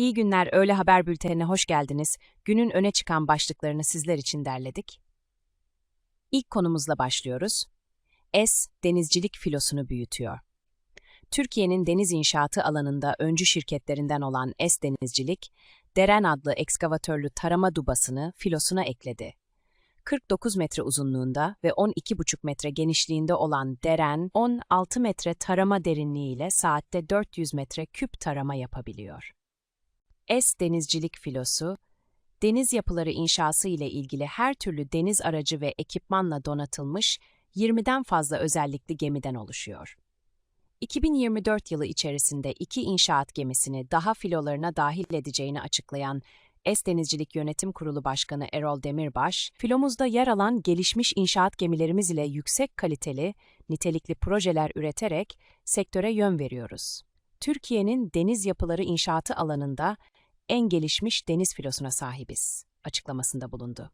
İyi günler, öğle haber bültenine hoş geldiniz. Günün öne çıkan başlıklarını sizler için derledik. İlk konumuzla başlıyoruz. S, denizcilik filosunu büyütüyor. Türkiye'nin deniz inşaatı alanında öncü şirketlerinden olan S Denizcilik, Deren adlı ekskavatörlü tarama dubasını filosuna ekledi. 49 metre uzunluğunda ve 12,5 metre genişliğinde olan Deren, 16 metre tarama derinliğiyle saatte 400 metre küp tarama yapabiliyor. S denizcilik filosu, deniz yapıları inşası ile ilgili her türlü deniz aracı ve ekipmanla donatılmış 20'den fazla özellikli gemiden oluşuyor. 2024 yılı içerisinde iki inşaat gemisini daha filolarına dahil edeceğini açıklayan S Denizcilik Yönetim Kurulu Başkanı Erol Demirbaş, filomuzda yer alan gelişmiş inşaat gemilerimiz ile yüksek kaliteli, nitelikli projeler üreterek sektöre yön veriyoruz. Türkiye'nin deniz yapıları inşaatı alanında en gelişmiş deniz filosuna sahibiz, açıklamasında bulundu.